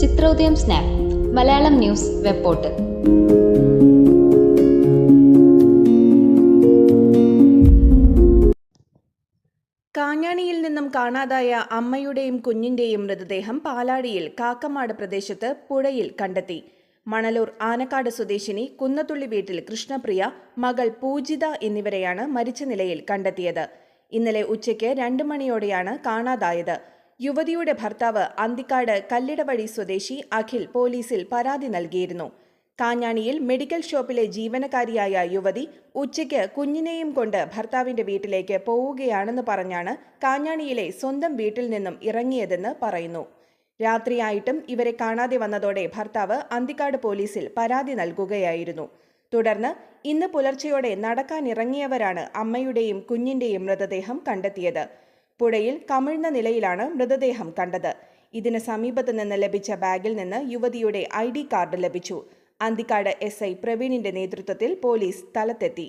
Chithrodayam snap Malayalam news web portal കാഞ്ഞാണിയിൽ നിന്നും കാണാതായ അമ്മയുടെയും കുഞ്ഞിന്റെയും മൃതദേഹം പാലാടിയിൽ കാക്കമാട് പ്രദേശത്ത് പുഴയിൽ കണ്ടെത്തി. മണലൂർ ആനക്കാട് സ്വദേശിനി കുന്നത്തുള്ളി വീട്ടിൽ കൃഷ്ണപ്രിയ മകൾ പൂജിത എന്നിവരെയാണ് മരിച്ച നിലയിൽ കണ്ടെത്തിയത്. ഇന്നലെ ഉച്ചയ്ക്ക് രണ്ട് മണിയോടെയാണ് കാണാതായത്. യുവതിയുടെ ഭർത്താവ് അന്തിക്കാട് കല്ലിടവഴി സ്വദേശി അഖിൽ പോലീസിൽ പരാതി നൽകിയിരുന്നു. കാഞ്ഞാണിയിൽ മെഡിക്കൽ ഷോപ്പിലെ ജീവനക്കാരിയായ യുവതി ഉച്ചയ്ക്ക് കുഞ്ഞിനെയും കൊണ്ട് ഭർത്താവിന്റെ വീട്ടിലേക്ക് പോവുകയാണെന്ന് പറഞ്ഞാണ് കാഞ്ഞാണിയിലെ സ്വന്തം വീട്ടിൽ നിന്നും ഇറങ്ങിയതെന്ന് പറയുന്നു. രാത്രിയായിട്ടും ഇവരെ കാണാതെ വന്നതോടെ ഭർത്താവ് അന്തിക്കാട് പോലീസിൽ പരാതി നൽകുകയായിരുന്നു. തുടർന്ന് ഇന്ന് പുലർച്ചെയോടെ നടക്കാനിറങ്ങിയവരാണ് അമ്മയുടെയും കുഞ്ഞിന്റെയും മൃതദേഹം കണ്ടെത്തിയത്. പുഴയിൽ കമിഴ്ന്ന നിലയിലാണ് മൃതദേഹം കണ്ടത്. ഇതിന് സമീപത്ത് നിന്ന് ലഭിച്ച ബാഗിൽ നിന്ന് യുവതിയുടെ ഐ കാർഡ് ലഭിച്ചു. അന്തിക്കാട് എസ് ഐ പ്രവീണിന്റെ നേതൃത്വത്തിൽ പോലീസ് സ്ഥലത്തെത്തി.